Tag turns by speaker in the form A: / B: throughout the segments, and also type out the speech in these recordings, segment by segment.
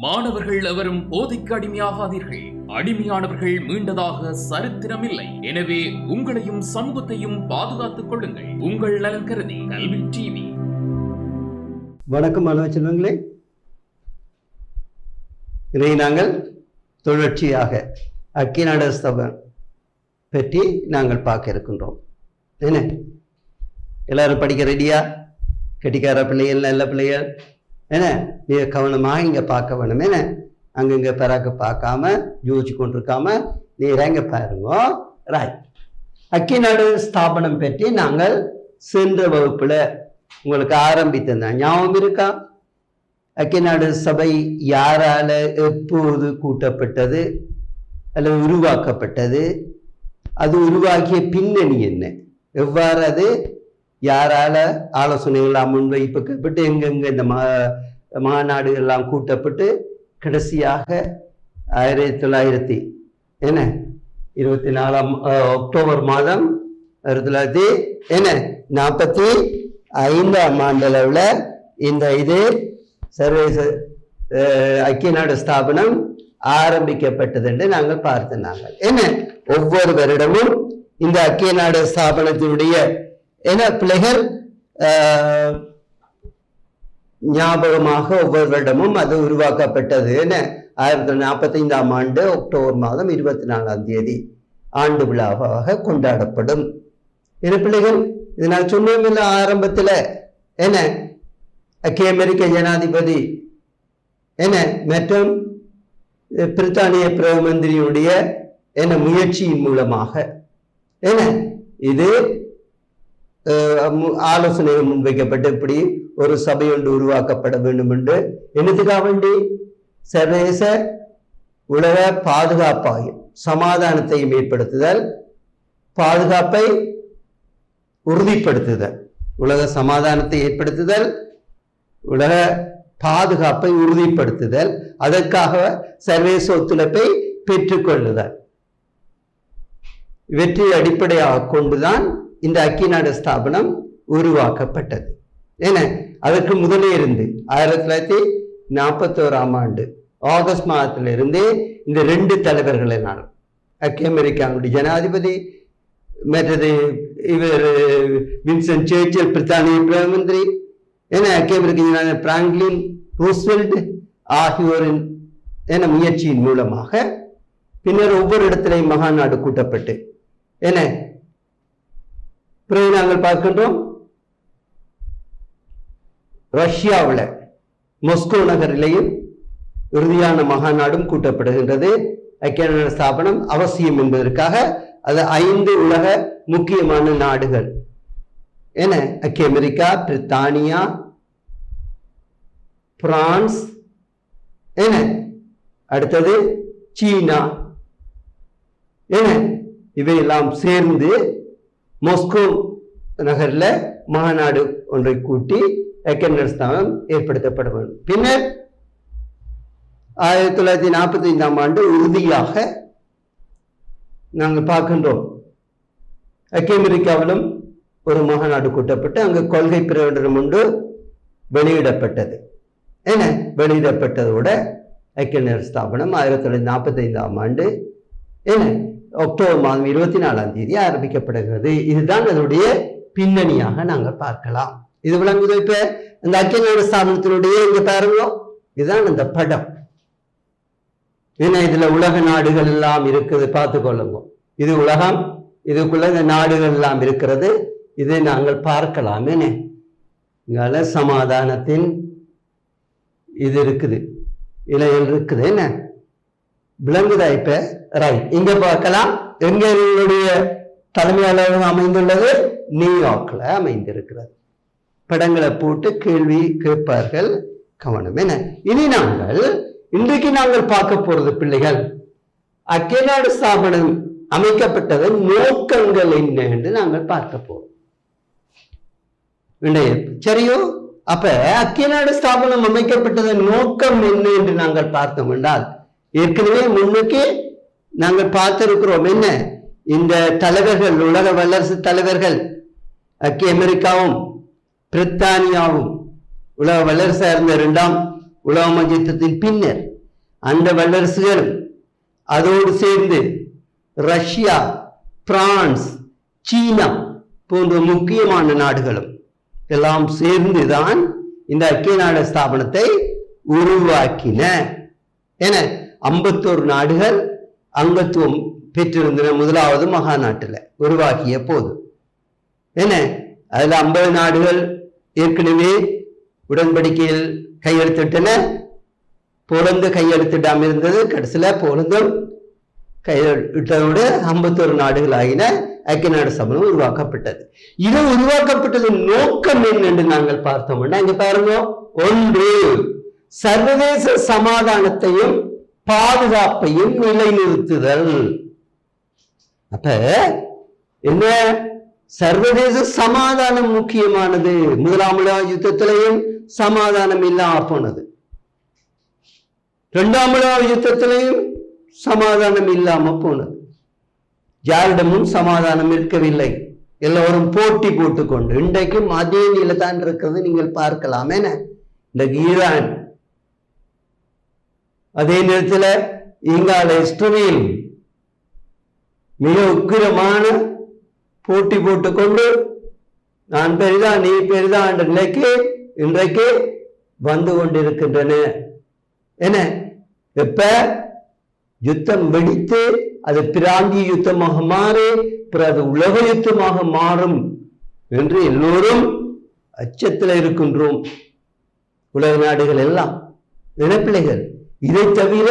A: மாணவர்கள் எவரும் போதைக்கு அடிமையாகாதீர்கள். அடிமையானவர்கள் மீண்டதாக சரித்திரமில்லை. எனவே உங்களையும் சமூகத்தையும் பாதுகாத்துக் கொள்ளுங்கள். உங்கள் நலன் கருதி கல்வி டிவி.
B: வணக்கம் மாணவ செல்வங்களே. இதை நாங்கள் தொடர்ச்சியாக அக்கிநாடஸ்தவம் பற்றி நாங்கள் பார்க்க இருக்கின்றோம். என்ன? எல்லாரும் படிக்க ரெடியா கெட்டிக்கார பிள்ளைகள் நல்ல பிள்ளைகள் என்ன? மிக கவனமாக இங்கே பார்க்க வேணும். என்ன? அங்கங்கே பிறகு பார்க்காம யோசிச்சு கொண்டிருக்காம நீர் எங்க பாருங்க. ராய் அக்கிநாடு ஸ்தாபனம் பற்றி நாங்கள் சென்ற வகுப்பில் உங்களுக்கு ஆரம்பித்திருந்தேன் ஞாபகம் இருக்கா? அக்கிநாடு சபை யாரால எப்போது கூட்டப்பட்டது? அல்லது உருவாக்கப்பட்டது? அது உருவாக்கிய பின்னணி என்ன? எவ்வாறு அது யாரால ஆலோசனைகள்லாம் முன்வைப்புக்கப்பட்டு எங்கெங்க இந்த மா மாநாடு எல்லாம் கூட்டப்பட்டு கடைசியாக ஆயிரத்தி தொள்ளாயிரத்தி என்ன? இருபத்தி நாலாம் அக்டோபர் மாதம் ஆயிரத்தி தொள்ளாயிரத்தி என்ன? நாற்பத்தி ஐந்தாம் ஆண்டளவில் இந்த இது சர்வதேச ஐக்கிய நாடு ஸ்தாபனம் ஆரம்பிக்கப்பட்டது என்று நாங்கள் பார்த்து நாங்கள். என்ன? ஒவ்வொரு வருடமும் இந்த ஐக்கிய நாடு ஸ்தாபனத்தினுடைய ஏன்னா பிள்ளைகள் ஞாபகமாக ஒவ்வொரு வருடமும் அது உருவாக்கப்பட்டது என்ன ஆயிரத்தி தொள்ளாயிரத்தி நாற்பத்தி ஐந்தாம் ஆண்டு அக்டோபர் மாதம் இருபத்தி நாலாம் தேதி ஆண்டு விழாவாக கொண்டாடப்படும். என்ன பிள்ளைகள் இது நான் சொன்னேன் ஆரம்பத்தில் என்ன அக்கே அமெரிக்க ஜனாதிபதி என்ன மற்றும் பிரித்தானிய பிரதம மந்திரியுடைய என்ன முயற்சியின் மூலமாக என்ன இது ஆலோசனைகள் முன்வைக்கப்பட்டு இப்படி ஒரு சபை ஒன்று உருவாக்கப்பட வேண்டும் என்று என்னத்துக்காக வேண்டி? சர்வதேச உலக பாதுகாப்பாயும் சமாதானத்தையும் ஏற்படுத்துதல் பாதுகாப்பை உறுதிப்படுத்துதல் உலக சமாதானத்தை ஏற்படுத்துதல் உலக பாதுகாப்பை உறுதிப்படுத்துதல் அதற்காக சர்வதேச ஒத்துழைப்பை பெற்றுக்கொள்ளுதல். இவற்றை அடிப்படையாக கொண்டுதான் இந்த அக்கிநாடு ஸ்தாபனம் உருவாக்கப்பட்டது. ஏன்னா அதற்கு முதலே இருந்து ஆயிரத்தி தொள்ளாயிரத்தி நாற்பத்தோராம் ஆண்டு ஆகஸ்ட் மாதத்திலிருந்தே இந்த ரெண்டு தலைவர்களினால் ஐக்கிய அமெரிக்காவுடைய ஜனாதிபதி மற்றது இவர் வின்சன் சேர்ச்சில் பிரித்தானிய பிரதம மந்திரி ஏன்னா ஐக்கிய அமெரிக்க பிராங்க்லின் ரூஸ்வெல்ட் ஆகியோரின் என முயற்சியின் மூலமாக பின்னர் ஒவ்வொரு இடத்திலையும் மகாநாடு கூட்டப்பட்டு என்ன பிறகு நாங்கள் பார்க்கின்றோம். ரஷ்யாவில் மொஸ்கோ நகரிலேயும் இறுதியான மகாநாடும் கூட்டப்படுகின்றது. ஐக்கிய நாடு ஸ்தாபனம் அவசியம் என்பதற்காக அது ஐந்து உலக முக்கியமான நாடுகள். என்ன ஐக்கிய அமெரிக்கா பிரித்தானியா பிரான்ஸ் என்ன அடுத்தது சீனா என இவையெல்லாம் சேர்ந்து மொஸ்கோ நகரில் மாநாடு ஒன்றை கூட்டி ஐக்கிய ஸ்தானம் ஏற்படுத்தப்பட வேண்டும் பின்னர் ஆயிரத்தி தொள்ளாயிரத்தி நாற்பத்தி ஐந்தாம் ஆண்டு உறுதியாக நாங்கள் பார்க்கின்றோம். ஐக்கிய அமெரிக்காவிலும் ஒரு மாநாடு கூட்டப்பட்டு அங்கு கொள்கை பிரகடனம் ஒன்று வெளியிடப்பட்டது. என்ன வெளியிடப்பட்டதோட ஐக்கிய நேர ஸ்தாபனம் ஆயிரத்தி தொள்ளாயிரத்தி நாற்பத்தி ஐந்தாம் ஆண்டு என்ன அக்டோபர் மாதம் இருபத்தி நாலாம் தேதி ஆரம்பிக்கப்படுகிறது. இதுதான் அதனுடைய பின்னணியாக நாங்கள் பார்க்கலாம். இது விளங்குது இப்ப? இந்த ஐக்கிய ஸ்தாபனத்தினுடைய இங்க பாருங்க. இதுதான் இந்த படம். ஏன்னா இதுல உலக நாடுகள் எல்லாம் இருக்குது. பார்த்து கொள்ளுங்க. இது உலகம் இதுக்குள்ள இந்த நாடுகள் எல்லாம் இருக்கிறது. இதை நாங்கள் பார்க்கலாம் என்ன சமாதானத்தின் இது இருக்குது. இலைகள் இருக்குது என்ன விளங்குதா இப்ப? ரைட் இங்க பார்க்கலாம். எங்க எங்களுடைய தலைமை அலுவலகம் அமைந்துள்ளது. நியூயார்க்ல அமைந்திருக்கிறது. படங்களை போட்டு கேள்வி கேட்பார்கள். கவனம் என்ன இனி நாங்கள் இன்றைக்கு நாங்கள் பார்க்க போறது பிள்ளைகள் அக்கேநாடு ஸ்தாபனம் அமைக்கப்பட்டதன் நோக்கங்கள் என்ன என்று நாங்கள் பார்க்க போறோம். சரியோ? அப்ப அக்கியநாடு ஸ்தாபனம் அமைக்கப்பட்டதன் நோக்கம் என்ன என்று நாங்கள் பார்த்தோம் என்றால் ஏற்கனவே முன்னுக்கு நாங்கள் பார்த்திருக்கிறோம். என்ன? இந்த தலைவர்கள் உலக வல்லரசு தலைவர்கள் ஐக்கிய அமெரிக்காவும் பிரித்தானியாவும் உலக வல்லரசாக இருந்த இரண்டாம் உலக மஞ்சத்தின் பின்னர் அந்த வல்லரசுகளும் அதோடு சேர்ந்து ரஷ்யா பிரான்ஸ் சீனா போன்ற முக்கியமான நாடுகளும் எல்லாம் சேர்ந்து தான் இந்த ஐக்கிய நாடு ஸ்தாபனத்தை உருவாக்கின. என ஐம்பத்தோரு நாடுகள் அங்கத்துவம் பெற்றிருந்தன முதலாவது மகா நாட்டில் உருவாக்கிய போது. என்ன? அதில் ஐம்பது நாடுகள் ஏற்கனவே உடன்படிக்கையில் கையெழுத்திட்டன. போலந்து கையெழுத்திடாமல் இருந்தது. கடைசியில போலந்தும் கையெழுத்தோடு ஐம்பத்தோரு நாடுகள் ஆகின ஐக்கிய நாடு சபலம் உருவாக்கப்பட்டது. இது உருவாக்கப்பட்டதன் நோக்கம் என்னென்று நாங்கள் பார்த்தோம்னா இங்க பாருங்க. ஒன்று சர்வதேச சமாதானத்தையும் பாதுகாப்பையும் நிலைநிறுத்துதல். அப்ப என்ன? சர்வதேச சமாதானம் முக்கியமானது. முதலாம் உலக யுத்தத்திலையும் சமாதானம் இல்லாம போனது. இரண்டாம் உலக யுத்தத்திலையும் சமாதானம் இல்லாம போனது. யாரிடமும் சமாதானம் இருக்கவில்லை. எல்லோரும் போட்டி போட்டுக்கொண்டு இன்றைக்கும் அதே நிலை தான் இருக்கிறது. நீங்கள் பார்க்கலாம். இந்த ஈரான் அதே நேரத்தில் இங்கால இஸ்ரேல் மிக உக்கிரமான போட்டி போட்டுக்கொண்டு நான் பெரிதா நீ பெரிதா என்ற நிலைக்கு இன்றைக்கு வந்து கொண்டிருக்கின்றன. என்ன எப்ப? யுத்தம் வெடித்து அது பிராந்திய யுத்தமாக மாறி பிறகு அது உலக யுத்தமாக மாறும் என்று எல்லோரும் அச்சத்தில் இருக்கின்றோம். உலக நாடுகள் எல்லாம் நினைப்பிள்ளைகள் இதை தவிர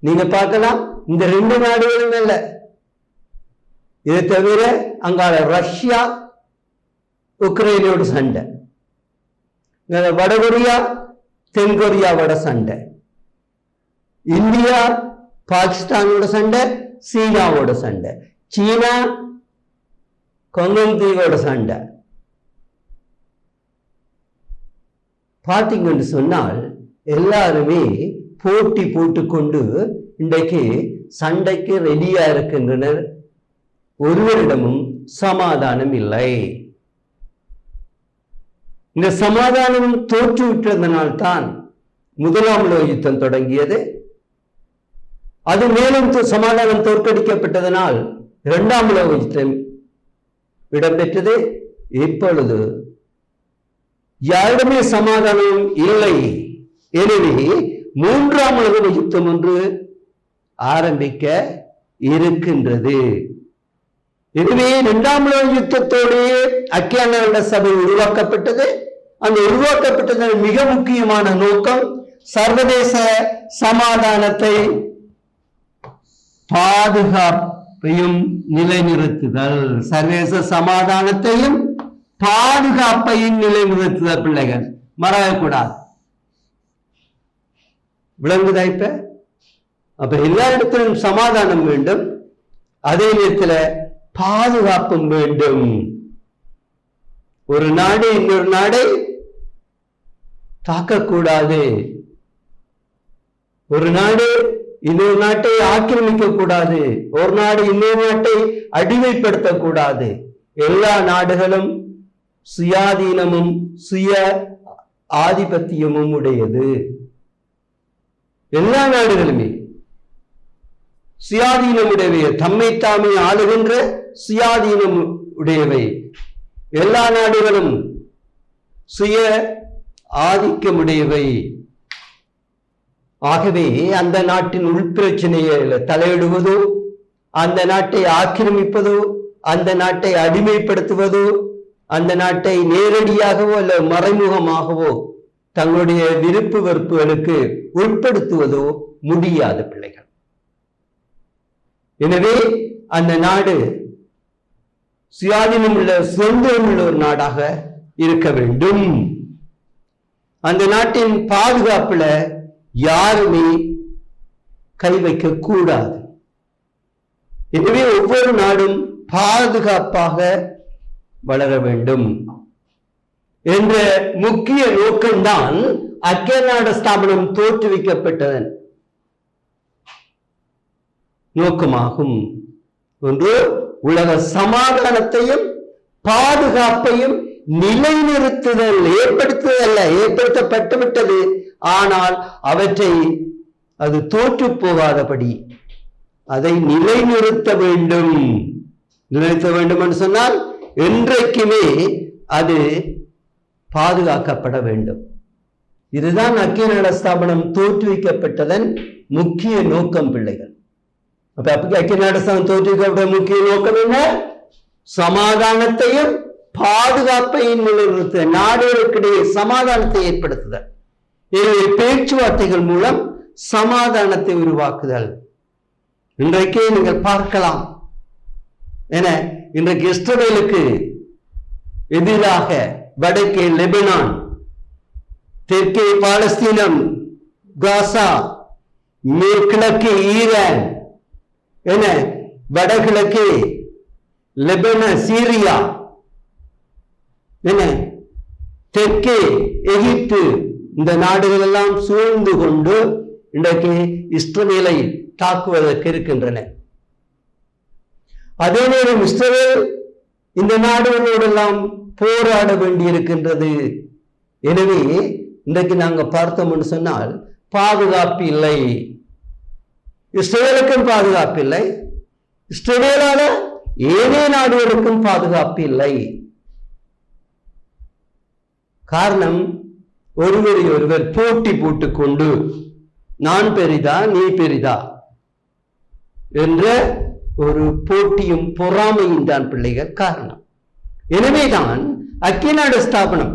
B: நீங்க பார்க்கலாம் இந்த ரெண்டு நாடுகளும் அல்ல. இதை தவிர அங்கால ரஷ்யா உக்ரைனோட சண்டை. இங்க வடகொரியா தென்கொரியாவோட சண்டை. இந்தியா பாகிஸ்தானோட சண்டை சீனாவோட சண்டை. சீனா கொங்கன் தீவோட சண்டை. பார்த்தீங்கன்னு சொன்னால் எல்லாருமே போட்டி போட்டுக்கொண்டு இன்றைக்கு சண்டைக்கு ரெடியா இருக்கின்றனர். ஒருவரிடமும் சமாதானம் இல்லை. இந்த சமாதானம் தோற்றுவிட்டதனால்தான் முதலாம் உலக யுத்தம் தொடங்கியது. அது மேலும் சமாதானம் தோற்கடிக்கப்பட்டதனால் இரண்டாம் உலக யுத்தம் இடம்பெற்றது. இப்பொழுது யாரிடமே சமாதானம் இல்லை. எனவே மூன்றாம் உலக யுத்தம் ஒன்று ஆரம்பிக்க இருக்கின்றது. எனவே இரண்டாம் உலக யுத்தத்தோடு அக்கியான சபை உருவாக்கப்பட்டது. அந்த உருவாக்கப்பட்டதன் மிக முக்கியமான நோக்கம் சர்வதேச சமாதானத்தை பாதுகாப்பையும் நிலைநிறுத்துதல். சர்வதேச சமாதானத்தையும் பாதுகாப்பையும் நிலைநிறுத்துதல் பிள்ளைகள். மறக்கக்கூடாது. விளங்குதா இப்ப? அப்ப எல்லா இடத்திலும் சமாதானம் வேண்டும். அதே நேரத்தில் பாதுகாப்பும் வேண்டும். ஒரு நாடு இன்னொரு நாடை தாக்கக்கூடாது. ஒரு நாடு இன்னொரு நாட்டை ஆக்கிரமிக்க கூடாது ஒரு நாடு இன்னொரு நாட்டை அடிமைப்படுத்தக்கூடாது. எல்லா நாடுகளும் சுயாதீனமும் சுய ஆதிபத்தியமும் உடையது. எல்லா நாடுகளுமே. சுயாதீனம் உடையவை தம்மைத்தாமே ஆளுகின்ற சுயாதீனம் உடையவை எல்லா நாடுகளும் சுய ஆதிக்கமுடையவை. ஆகவே அந்த நாட்டின் உள்பிரச்சனையில தலையிடுவதோ அந்த நாட்டை ஆக்கிரமிப்பதோ அந்த நாட்டை அடிமைப்படுத்துவதோ அந்த நாட்டை நேரடியாகவோ அல்ல மறைமுகமாகவோ தங்களுடைய விருப்பு வெறுப்புகளுக்கு உட்படுத்துவதோ முடியாத பிள்ளைகள். எனவே அந்த நாடு சுயாதீனம் உள்ள சுதந்திரம் உள்ள ஒரு நாடாக இருக்க வேண்டும். அந்த நாட்டின் பாதுகாப்புல யாருமே கை வைக்க கூடாது. எனவே ஒவ்வொரு நாடும் பாதுகாப்பாக வளர வேண்டும். என்ற முக்கிய நோக்கம்தான் ஐக்கிய நாடு ஸ்தாபனம் தோற்றுவிக்கப்பட்டதன் நோக்கமாகும். ஒன்று உலக சமாதானத்தையும் பாதுகாப்பையும் நிலைநிறுத்துதல் ஏற்படுத்துதல் ஏற்படுத்தப்பட்டு விட்டது ஆனால் அவற்றை அது தோற்று போகாதபடி அதை நிலைநிறுத்த வேண்டும். நிலைநிறுத்த வேண்டும் என்று சொன்னால் என்றைக்குமே அது பாதுகாக்கப்பட வேண்டும். இதுதான் அக்கியநட ஸ்தாபனம் தோற்றுவிக்கப்பட்டதன் முக்கிய நோக்கம் பிள்ளைகள். அப்ப அப்ப அக்கியநாட ஸ்தாபனம் தோற்றுவிக்கப்பட்ட முக்கிய நோக்கம் என்ன? சமாதானத்தையும் பாதுகாப்பையும் நிலைநிறுத்த நாடுகளுக்கிடையே சமாதானத்தை ஏற்படுத்துதல். எனவே பேச்சுவார்த்தைகள் மூலம் சமாதானத்தை உருவாக்குதல். இன்றைக்கே நீங்கள் பார்க்கலாம். என இன்றைக்கு இஸ்ரேலுக்கு எதிராக வடக்கே லெபனான் தெற்கே பாலஸ்தீனம் காசா மேற்கிழக்கு ஈரான் என வடகிழக்கு லெபன சீரியா என தெற்கே எகிப்து இந்த நாடுகள் எல்லாம் சூழ்ந்து கொண்டு இன்றைக்கு இஸ்ரவேலை தாக்குவதற்கு இருக்கின்றன. அதே நேரம் இஸ்ரவேல் இந்த நாடுகளோடெல்லாம் போராட வேண்டியிருக்கின்றது. எனவே இன்றைக்கு நாங்க பார்த்தோம்னு சொன்னால் பாதுகாப்பு இல்லை. இஸ்ரேலுக்கும் பாதுகாப்பு இல்லை. இஸ்ரேலால ஏனைய நாடுகளுக்கும் பாதுகாப்பு இல்லை. காரணம் ஒருவரை ஒருவர் போட்டி போட்டுக்கொண்டு நான் பெரிதா நீ பெரிதா என்ற ஒரு போட்டியும் பொறாமையும் தான் பிள்ளைகள் காரணம். எனவேதான் அக்கிநாடு ஸ்தாபனம்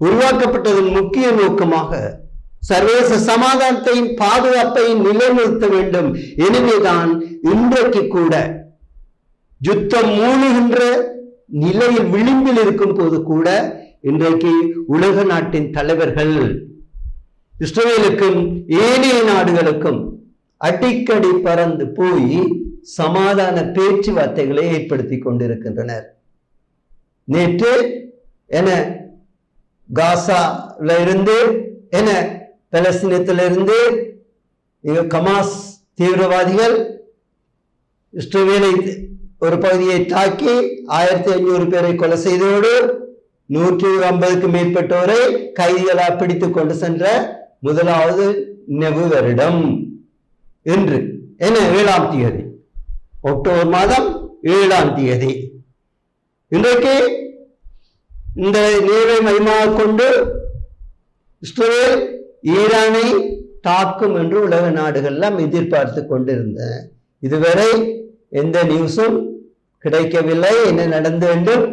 B: உருவாக்கப்பட்டதன் முக்கிய நோக்கமாக சர்வதேச சமாதானத்தையும் பாதுகாப்பையும் நிலைநிறுத்த வேண்டும். எனவேதான் இன்றைக்கு கூட யுத்தம் மூணுகின்ற நிலையில் விளிம்பில் இருக்கும் போது கூட இன்றைக்கு உலக நாட்டின் தலைவர்கள் இஸ்ரேலுக்கும் ஏனைய நாடுகளுக்கும் அடிக்கடி பறந்து போய் சமாதான பேச்சுவார்த்தைகளை ஏற்படுத்தி கொண்டிருக்கின்றனர். நேற்று என காசால இருந்து என பலஸ்தீனத்திலிருந்து இங்க கமாஸ் தீவிரவாதிகள் இஸ்ரேலை ஒரு பகுதியை தாக்கி ஆயிரத்தி ஐநூறு பேரை கொலை செய்ததோடு நூற்றி ஐம்பதுக்கு மேற்பட்டோரை கைதிகளாக பிடித்து கொண்டு சென்ற முதலாவது நினைவு வருடம் என்று என்ன ஏழாம் தேதி அக்டோபர் மாதம் ஏழாம் தேதி. இன்றைக்கு இந்த நீரை மையமாக கொண்டு இஸ்ரேல் ஈரானை தாக்கும் என்று உலக நாடுகள்லாம் எதிர்பார்த்து கொண்டிருந்தன இதுவரை எந்த நியூஸும் கிடைக்கவில்லை. என்ன நடந்து வேண்டும்?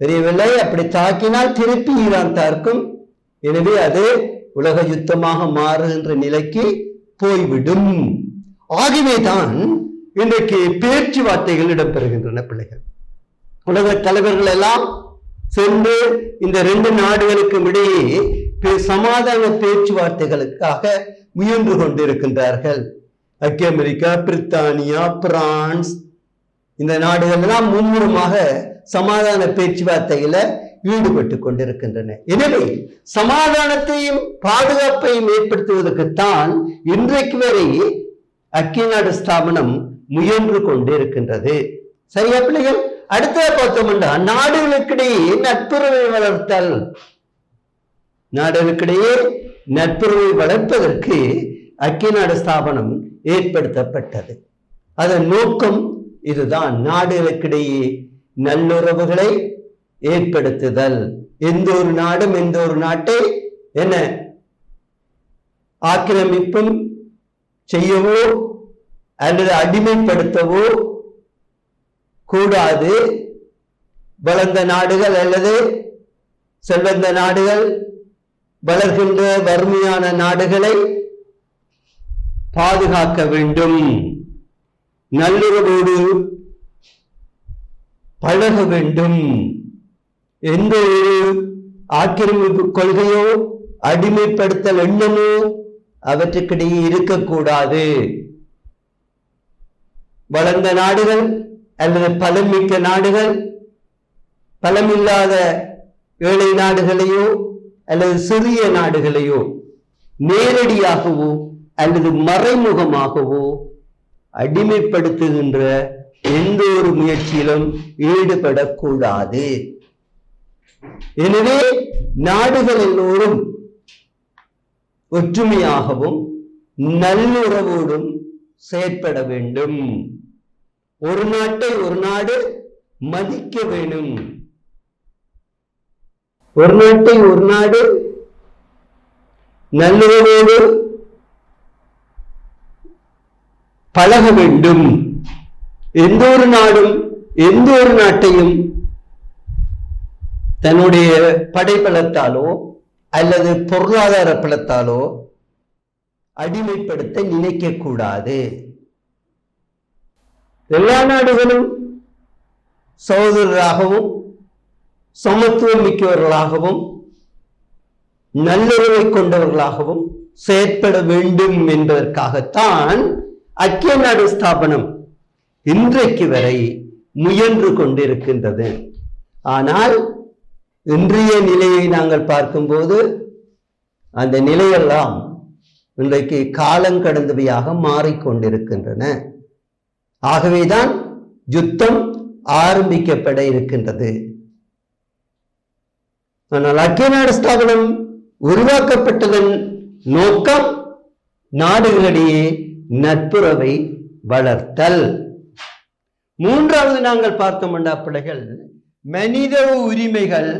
B: தெரியவில்லை. அப்படி தாக்கினால் திருப்பி ஈரான் தாக்கும். எனவே அது உலக யுத்தமாக மாறுகின்ற நிலைக்கு போய்விடும். ஆகவே தான் இன்றைக்கு பேச்சுவார்த்தைகள் இடம்பெறுகின்றன பிள்ளைகள். உலக தலைவர்கள் எல்லாம் சென்று இந்த ரெண்டு நாடுகளுக்கும் இடையே பே- சமாதான பேச்சுவார்த்தைகளுக்காக முயன்று கொண்டிருக்கின்றார்கள். ஐக்கிய அமெரிக்கா பிரித்தானியா பிரான்ஸ் இந்த நாடுகள் எல்லாம் மும்முரமாக சமாதான பேச்சுவார்த்தையில ஈடுபட்டு கொண்டிருக்கின்றன. எனவே சமாதானத்தையும் பாதுகாப்பையும் ஏற்படுத்துவதற்குத்தான் இன்றைக்கு வரை அக்கிநாடு ஸ்தாபனம் முயன்று கொண்டிருக்கின்றது. சரியா பிள்ளைகள்? அடுத்ததை பார்த்தோம்னா நாடுகளுக்கிடையே நட்புறவை வளர்த்தல். நாடுகளுக்கிடையே நட்புறவை வளர்ப்பதற்கு அக்கிநாடு ஸ்தாபனம் ஏற்படுத்தப்பட்டது. அதன் நோக்கம் இதுதான். நாடுகளுக்கிடையே நல்லுறவுகளை ஏற்படுத்துதல். எந்த ஒரு நாடும் எந்த ஒரு நாட்டை என்ன? ஆக்கிரமிப்பும் செய்யவோ அல்லது அடிமைப்படுத்தவோ கூடாது. வளர்ந்த நாடுகள் அல்லது செல்வந்த நாடுகள் வளர்கின்ற வறுமையான நாடுகளை பாதுகாக்க வேண்டும். நல்லுறவோடு பழக வேண்டும். எந்த ஒரு ஆக்கிரமிப்பு கொள்கையோ அடிமைப்படுத்தல் எண்ணமோ அவற்றுக்கிடையே இருக்கக்கூடாது. வளர்ந்த நாடுகள் அல்லது பலமிக்க நாடுகள் பலமில்லாத ஏழை நாடுகளையோ அல்லது சிறிய நாடுகளையோ நேரடியாகவோ அல்லது மறைமுகமாகவோ அடிமைப்படுத்துகின்ற எந்த ஒரு முயற்சியிலும் ஈடுபடக்கூடாது. எனவே நாடுகள் எல்லோரும் ஒற்றுமையாகவும் நல்லுறவோடும் செயற்பட வேண்டும். ஒரு நாட்டை ஒரு நாடு மதிக்க வேணும் ஒரு நாட்டை ஒரு நாடு நல்லுறவோடு பழக வேண்டும். எந்த ஒரு நாடும் எந்த ஒரு நாட்டையும் தன்னுடைய படைபலத்தாலோ அல்லது பொருளாதார பலத்தாலோ அடிமைப்படுத்த நினைக்க கூடாது எல்லா நாடுகளும் சகோதரராகவும் சமத்துவம் மிக்கவர்களாகவும் நல்லுறவை கொண்டவர்களாகவும் செயற்பட வேண்டும் என்பதற்காகத்தான் ஐக்கிய நாடு ஸ்தாபனம் இன்றைக்கு வரை முயன்று கொண்டிருக்கின்றது. ஆனால் இன்றைய நிலையை நாங்கள் பார்க்கும்போது அந்த நிலையெல்லாம் இன்றைக்கு காலம் கடந்தவையாக மாறிக்கொண்டிருக்கின்றன. ஆகவேதான் யுத்தம் ஆரம்பிக்கப்பட இருக்கின்றது. ஆனால் ஐக்கிய நாடு ஸ்தாபனம் உருவாக்கப்பட்டதன் நோக்கம் நாடுகளிடையே நட்புறவை வளர்த்தல். மூன்றாவது நாங்கள் பார்த்தோம்டா பிள்ளைகள் மனித உரிமைகள்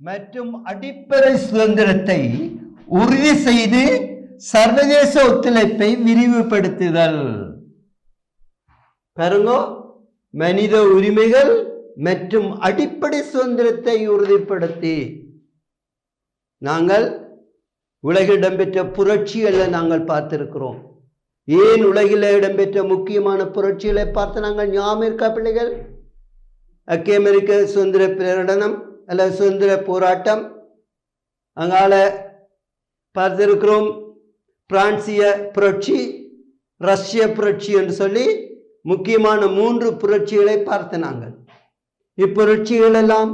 B: மற்றும் அடிப்படை சுதந்திரத்தை உறுதி செய்து சர்வதேச ஒத்துழைப்பை விரிவுபடுத்துதல். பாருங்க மனித உரிமைகள் மற்றும் அடிப்படை சுதந்திரத்தை உறுதிப்படுத்தி நாங்கள் உலகில் இடம்பெற்ற புரட்சிகளை நாங்கள் பார்த்திருக்கிறோம். ஏன் உலகில் இடம்பெற்ற முக்கியமான புரட்சிகளை பார்த்து நாங்கள் ஞாபகம் இருக்கா பிள்ளைகள்? ஐக்கிய அமெரிக்க சுதந்திர பிரகடனம் அல்ல சுதந்திர போராட்டம். அங்கால பார்த்திருக்கிறோம் பிரான்சிய புரட்சி ரஷ்ய புரட்சி என்று சொல்லி முக்கியமான மூன்று புரட்சிகளை பார்த்து நாங்கள். இப்புரட்சிகள் எல்லாம்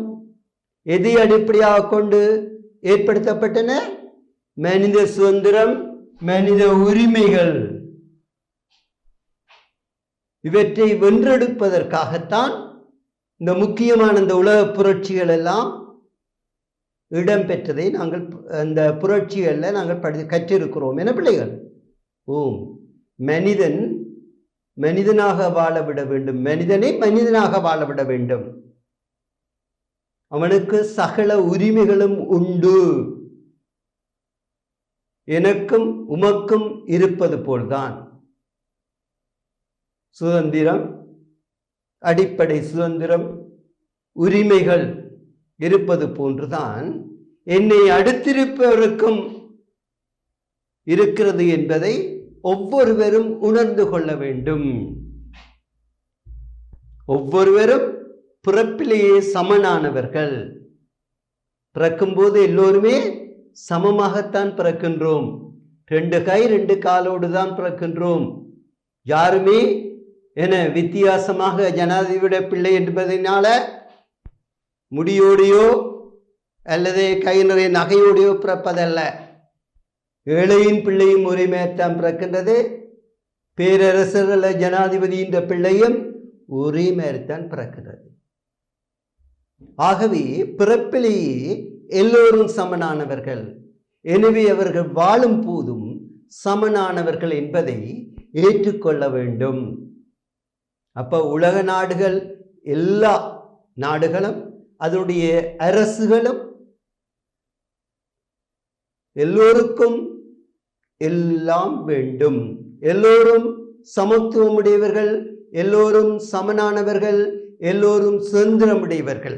B: எதை அடிப்படையாக கொண்டு ஏற்படுத்தப்பட்டன? மனித சுதந்திரம் மனித உரிமைகள். இவற்றை வென்றெடுப்பதற்காகத்தான் இந்த முக்கியமான இந்த உலக புரட்சிகள் எல்லாம் இடம்பெற்றதை நாங்கள் அந்த புரட்சிகளில் நாங்கள் படி கற்றிருக்கிறோம். என பிள்ளைகள்? ஓம் மனிதன் மனிதனாக வாழ விட வேண்டும். மனிதனை மனிதனாக வாழ விட வேண்டும். அவனுக்கு சகல உரிமைகளும் உண்டு. எனக்கும் உமக்கும் இருப்பது போல்தான். சுதந்திரம் அடிப்படை சுதந்திரம் உரிமைகள் இருப்பது போன்றுதான் என்னை அடுத்திருப்பவருக்கும் இருக்கிறது என்பதை ஒவ்வொருவரும் உணர்ந்து கொள்ள வேண்டும். ஒவ்வொருவரும் பிறப்பிலேயே சமனானவர்கள். பிறக்கும்போது எல்லோருமே சமமாகத்தான் பிறக்கின்றோம். ரெண்டு கை ரெண்டு காலோடு தான் பிறக்கின்றோம். யாருமே என வித்தியாசமாக ஜனாதிபதி பிள்ளை என்பதனால முடியோடையோ அல்லது கை நிறைய நகையோடையோ பிறப்பதல்ல. ஏழையின் பிள்ளையும் உரிமையத்தான் பிறக்கின்றது. பேரரசர் அல்ல ஜனாதிபதியின் பிள்ளையும் ஒரே பிறக்கின்றது. ஆகவே பிறப்பிலேயே எல்லோரும் சமனானவர்கள். எனவே அவர்கள் வாழும் போதும் சமனானவர்கள் என்பதை ஏற்றுக்கொள்ள வேண்டும். அப்ப உலக நாடுகள் எல்லா நாடுகளும் அதனுடைய அரசுகளும் எல்லோருக்கும் எல்லாம் வேண்டும். எல்லோரும் சமத்துவமுடையவர்கள் எல்லோரும் சமனானவர்கள் எல்லோரும் சுதந்திரமுடையவர்கள்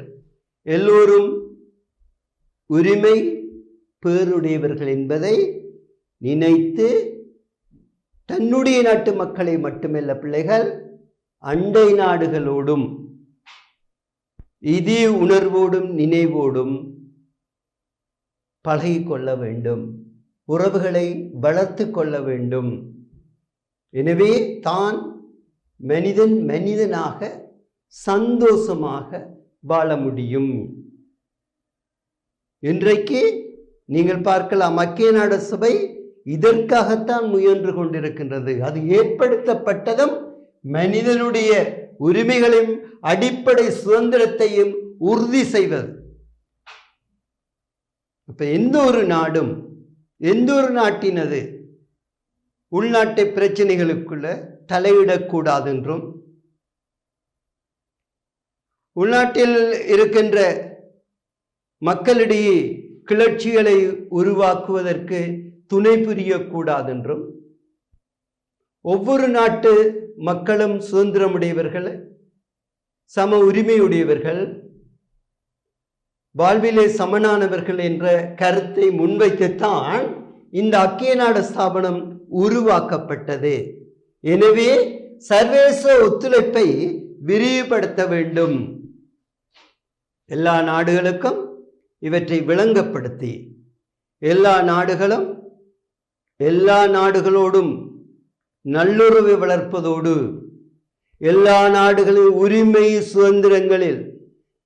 B: எல்லோரும் உரிமை பேருடையவர்கள் என்பதை நினைத்து தன்னுடைய நாட்டு மக்களை மட்டுமல்ல பிள்ளைகள் அண்டை நாடுகளோடும் இதே உணர்வோடும் நினைவோடும் பழகிக்கொள்ள வேண்டும். உறவுகளை வளர்த்து கொள்ள வேண்டும். எனவே தான் மனிதன் மனிதனாக சந்தோஷமாக வாழ முடியும். இன்றைக்கு நீங்கள் பார்க்கலாம் மக்கிய நாடு சபை இதற்காகத்தான் முயன்று கொண்டிருக்கின்றது. அது ஏற்படுத்தப்பட்டதும் மனிதனுடைய உரிமைகளையும் அடிப்படை சுதந்திரத்தையும் உறுதி செய்வது. இப்ப எந்த ஒரு நாடும் எந்த ஒரு நாட்டினது உள்நாட்டு பிரச்சனைகளுக்குள்ள தலையிடக்கூடாதென்றும் உள்நாட்டில் இருக்கின்ற மக்களிடையே கிளர்ச்சிகளை உருவாக்குவதற்கு துணை புரியக்கூடாதென்றும் ஒவ்வொரு நாட்டு மக்களும் சுதந்திரமுடையவர்கள் சம உரிமையுடையவர்கள் வாழ்விலே சமனானவர்கள் என்ற கருத்தை முன்வைத்துத்தான் இந்த அக்கிய நாட ஸ்தாபனம் உருவாக்கப்பட்டது. எனவே சர்வதேச ஒத்துழைப்பை விரிவுபடுத்த வேண்டும். எல்லா நாடுகளுக்கும் இவற்றை விளங்கப்படுத்தி எல்லா நாடுகளும் எல்லா நாடுகளோடும் நல்லுறவை வளர்ப்பதோடு எல்லா நாடுகளின் உரிமை சுதந்திரங்களில்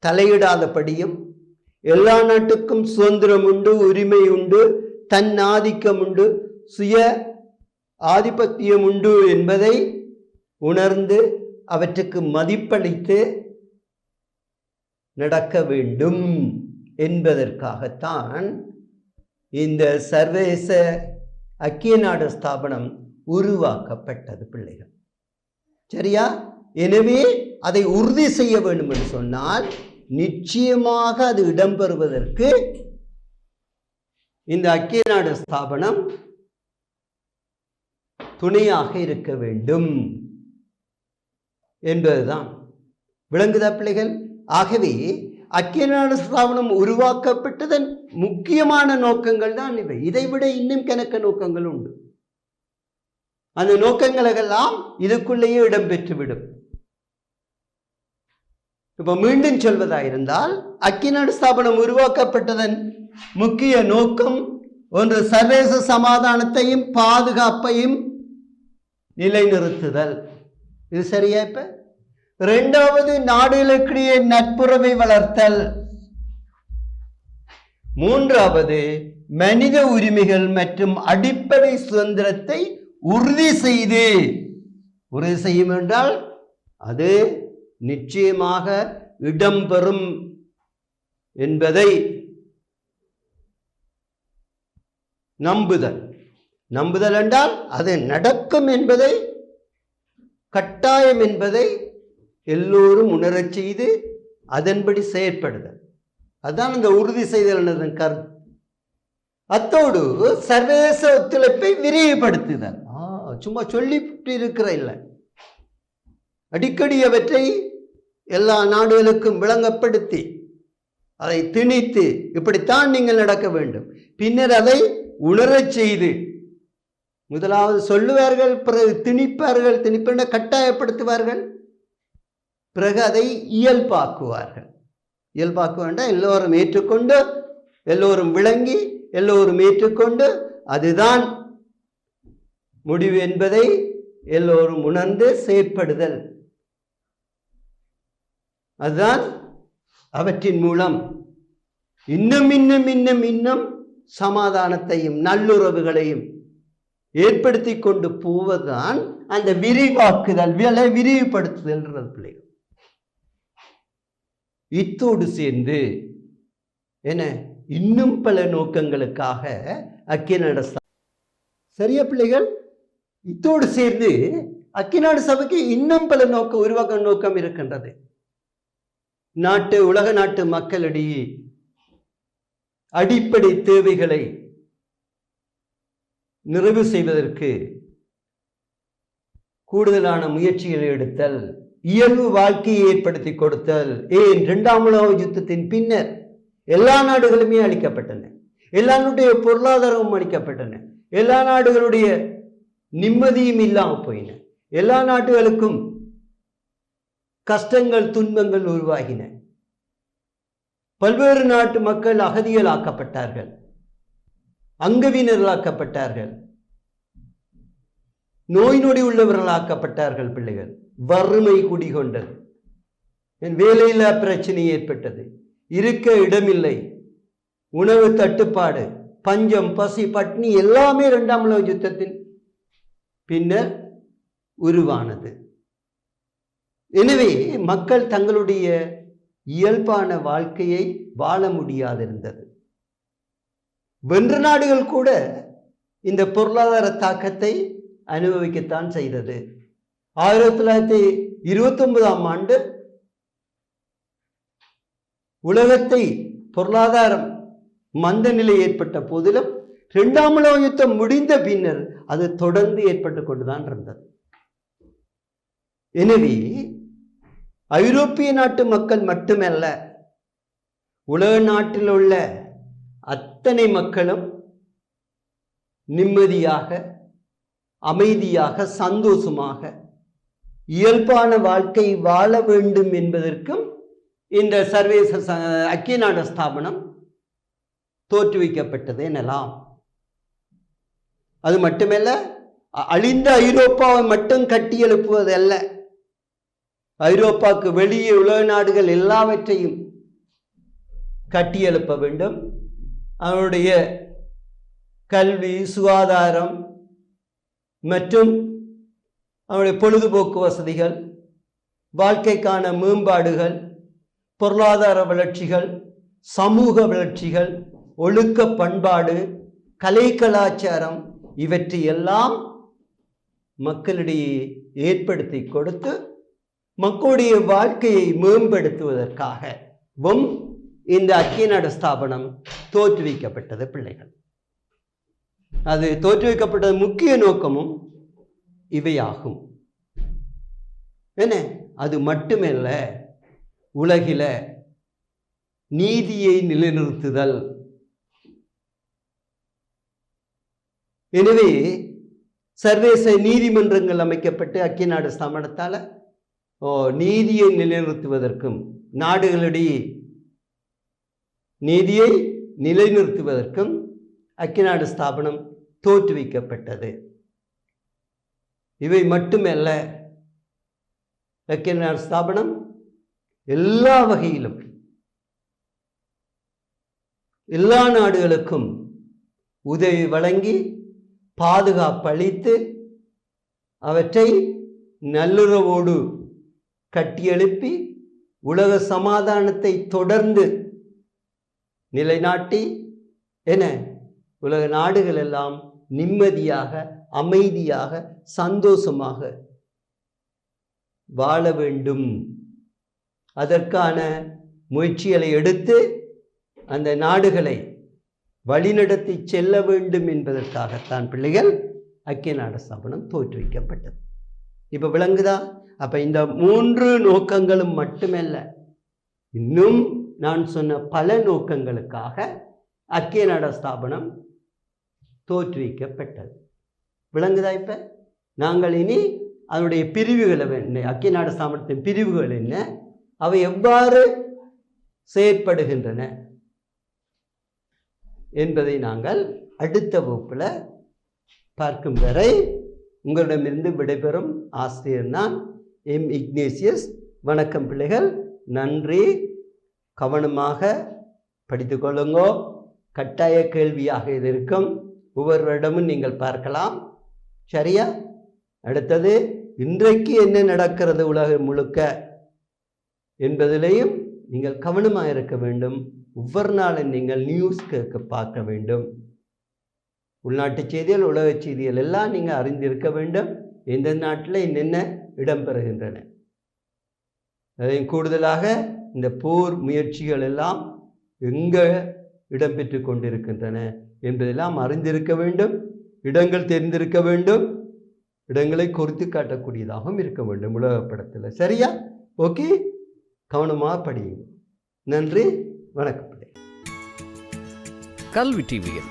B: தலையிடாதபடியும் எல்லா நாட்டுக்கும் சுதந்திரம் உண்டு உரிமை உண்டு தன் ஆதிக்கம் உண்டு சுய ஆதிபத்தியம் உண்டு என்பதை உணர்ந்து அவற்றுக்கு மதிப்பளித்து நடக்க வேண்டும் என்பதற்காகத்தான் இந்த சர்வதேச ஐக்கிய நாடு ஸ்தாபனம் உருவாக்கப்பட்டது பிள்ளைகள். சரியா? எனவே அதை உறுதி செய்ய வேண்டும் என்று சொன்னால் நிச்சயமாக அது இடம்பெறுவதற்கு இந்த அக்கிய நாடு ஸ்தாபனம் துணையாக இருக்க வேண்டும் என்பதுதான். விளங்குதா பிள்ளைகள்? ஆகவே அக்கிய நாடு ஸ்தாபனம் உருவாக்கப்பட்டதன் முக்கியமான நோக்கங்கள் தான் இவை. இதைவிட இன்னும் கணக்க நோக்கங்கள் உண்டு. அந்த நோக்கங்களெல்லாம் இதுக்குள்ளேயே இடம்பெற்றுவிடும் இப்போ மீண்டும் சொல்வதாயிருந்தால் அக்கிநாடு ஸ்தாபனம் உருவாக்கப்பட்டதன் முக்கிய நோக்கம் ஒன்று சர்வதேச சமாதானத்தையும் பாதுகாப்பையும் நிலைநிறுத்துதல். இது சரியா இப்ப? இரண்டாவது நாடுகளுக்கிடையே நட்புறவை வளர்த்தல். மூன்றாவது மனித உரிமைகள் மற்றும் அடிப்படை சுதந்திரத்தை உறுதி செய்து. உறுதி செய்யும் என்றால் அது நிச்சயமாக இடம்பெறும் என்பதை நம்புதல். நம்புதல் என்றால் அது நடக்கும் என்பதை கட்டாயம் என்பதை எல்லோரும் உணரச் செய்து அதன்படி செயற்படுதல். அதுதான் இந்த உறுதி செய்தல் என்னதன் கருத்து? அத்தோடு சர்வதேச ஒத்துழைப்பை விரிவுபடுத்துதல். சும்மா சொல்லிட்டு இருக்கிற இல்லை. அடிக்கடி அவற்றை எல்லா நாடுகளுக்கும் விளங்கப்படுத்தி அதை திணித்து இப்படித்தான் நீங்கள் நடக்க வேண்டும். பின்னர் அதை உணரச் செய்து முதலாவது சொல்லுவார்கள் பிறகு திணிப்பார்கள் திணிப்பென கட்டாயப்படுத்துவார்கள். பிறகு அதை இயல்பாக்குவார்கள். இயல்பாக்க வேண்டாம் எல்லோரும் ஏற்றுக்கொண்டு எல்லோரும் விளங்கி எல்லோரும் ஏற்றுக்கொண்டு அதுதான் முடிவு என்பதை எல்லோரும் உணர்ந்து செயற்படுதல். அதுதான் அவற்றின் மூலம். இன்னும் இன்னும் இன்னும் இன்னும் சமாதானத்தையும் நல்லுறவுகளையும் ஏற்படுத்தி கொண்டு போவதுதான் அந்த விரிவாக்குதல் விலை விரிவுபடுத்துதல்ன்றது பிள்ளைகள். இத்தோடு சேர்ந்து என்ன இன்னும் பல நோக்கங்களுக்காக அக்கிநாடு சபை. சரியா பிள்ளைகள்? இத்தோடு சேர்ந்து அக்கிநாடு சபைக்கு இன்னும் பல நோக்கம் உருவாக்க நோக்கம் இருக்கின்றது. நாட்டு உலக நாட்டு மக்களிடையே அடிப்படை தேவைகளை நிறைவு செய்வதற்கு கூடுதலான முயற்சிகளை எடுத்தல் இயல்பு வாழ்க்கையை ஏற்படுத்தி கொடுத்தல். ஏன்? இரண்டாம் உலக யுத்தத்தின் பின்னர் எல்லா நாடுகளுமே அளிக்கப்பட்டன எல்லாருடைய பொருளாதாரமும் அளிக்கப்பட்டன எல்லா நாடுகளுடைய நிம்மதியும் இல்லாமல் போயின. எல்லா நாடுகளுக்கும் கஷ்டங்கள் துன்பங்கள் உருவாகின. பல்வேறு நாட்டு மக்கள் அகதிகளாக்கப்பட்டார்கள். அங்கவினர்களாக்கப்பட்டார்கள். நோய் நொடி உள்ளவர்களாக்கப்பட்டார்கள் பிள்ளைகள். வறுமை குடிகொண்டது. என் வேலையில்லா பிரச்சனை ஏற்பட்டது. இருக்க இடமில்லை. உணவு தட்டுப்பாடு பஞ்சம் பசி பட்னி எல்லாமே இரண்டாம் உலக யுத்தத்தின் பின்னர் உருவானது. எனவே மக்கள் தங்களுடைய இயல்பான வாழ்க்கையை வாழ முடியாதிருந்தது. வென்ற நாடுகள் கூட இந்த பொருளாதார தாக்கத்தை அனுபவிக்கத்தான் செய்தது. ஆயிரத்தி தொள்ளாயிரத்தி இருபத்தி ஒன்பதாம் ஆண்டு உலகத்தை பொருளாதாரம் மந்த நிலை ஏற்பட்ட போதிலும் இரண்டாம் உலக யுத்தம் முடிந்த பின்னர் அது தொடர்ந்து ஏற்பட்டு கொண்டுதான் இருந்தது. எனவே ஐரோப்பிய நாட்டு மக்கள் மட்டுமல்ல உலக நாட்டில் உள்ள அத்தனை மக்களும் நிம்மதியாக அமைதியாக சந்தோஷமாக இயல்பான வாழ்க்கை வாழ வேண்டும் என்பதற்கும் இந்த சர்வேச ச- நாடு ஸ்தாபனம் தோற்றுவிக்கப்பட்டது எனலாம். அது மட்டுமல்ல அழிந்த ஐரோப்பாவை மட்டும் கட்டியெழுப்புவதல்ல. ஐரோப்பாவுக்கு வெளியே உலக நாடுகள் எல்லாவற்றையும் கட்டி எழுப்ப வேண்டும். அவனுடைய கல்வி சுகாதாரம் மற்றும் அவனுடைய பொழுதுபோக்கு வசதிகள் வாழ்க்கைக்கான மேம்பாடுகள் பொருளாதார வளர்ச்சிகள் சமூக வளர்ச்சிகள் ஒழுக்க பண்பாடு கலை கலாச்சாரம் இவற்றையெல்லாம் மக்களிடையே ஏற்படுத்தி கொடுத்து மக்களுடைய வாழ்க்கையை மேம்படுத்துவதற்காகவும் இந்த அக்கியநாடு ஸ்தாபனம் தோற்றுவிக்கப்பட்டது பிள்ளைகள். அது தோற்றுவிக்கப்பட்டது முக்கிய நோக்கமும் இவையாகும். என்ன? அது மட்டுமல்ல உலகில நீதியை நிலைநிறுத்துதல். எனவே சர்வதேச நீதிமன்றங்கள் அமைக்கப்பட்டு அக்கிய நாடு ஸ்தாபனத்தால் நீதியை நிலைநிறுத்துவதற்கும் நாடுகளிடையே நீதியை நிலைநிறுத்துவதற்கும் அக்கிநாடு ஸ்தாபனம் தோற்றுவிக்கப்பட்டது. இவை மட்டுமல்ல அக்கிநாடு ஸ்தாபனம் எல்லா வகையிலும் எல்லா நாடுகளுக்கும் உதவி வழங்கி பாதுகாப்பளித்து அவற்றை நல்லுறவோடு கட்டியெழுப்பி உலக சமாதானத்தை தொடர்ந்து நிலைநாட்டி என உலக நாடுகள் எல்லாம் நிம்மதியாக அமைதியாக சந்தோஷமாக வாழ வேண்டும். அதற்கான முயற்சிகளை எடுத்து அந்த நாடுகளை வழிநடத்தி செல்ல வேண்டும் என்பதற்காகத்தான் பிள்ளைகள் ஐக்கிய நாடு ஸ்தாபனம் தோற்றுவிக்கப்பட்டது. இப்போ விளங்குதா? அப்போ இந்த மூன்று நோக்கங்களும் மட்டுமல்ல. இன்னும் நான் சொன்ன பல நோக்கங்களுக்காக அக்கியநாட ஸ்தாபனம் தோற்றுவிக்கப்பட்டது. விளங்குதா இப்போ? நாங்கள் இனி அதனுடைய பிரிவுகளை என்ன? அக்கியநாட ஸ்தாபனத்தின் பிரிவுகள் என்ன? அவை எவ்வாறு செயற்படுகின்றன? என்பதை நாங்கள் அடுத்த வகுப்பில் பார்க்கும் வரை உங்களிடமிருந்து விடைபெறும் ஆசிரியர் நான் எம் இக்னேசியஸ். வணக்கம் பிள்ளைகள். நன்றி. கவனமாக படித்து கொள்ளுங்கோ. கட்டாய கேள்வியாக இது இருக்கும். ஒவ்வொருவரிடமும் நீங்கள் பார்க்கலாம். சரியா? அடுத்தது இன்றைக்கு என்ன நடக்கிறது உலகம் முழுக்க என்பதிலேயும் நீங்கள் கவனமாக இருக்க வேண்டும். ஒவ்வொரு நாளும் நீங்கள் நியூஸ் கேட்க பார்க்க வேண்டும். உள்நாட்டு செய்திகள் உலக செய்திகள் எல்லாம் நீங்கள் அறிந்திருக்க வேண்டும். எந்த நாட்டில் என்னென்ன இடம்பெறுகின்றன. அதையும் கூடுதலாக இந்த போர் முயற்சிகள் எல்லாம் எங்கே இடம்பெற்று கொண்டிருக்கின்றன என்பதெல்லாம் அறிந்திருக்க வேண்டும். இடங்கள் தெரிந்திருக்க வேண்டும். இடங்களை குறித்து காட்டக்கூடியதாகவும் இருக்க வேண்டும் உலக படத்தில். சரியா? ஓகே? கவனமாக படியுங்க நன்றி. வணக்கம்.
C: கல்வி டிவியில்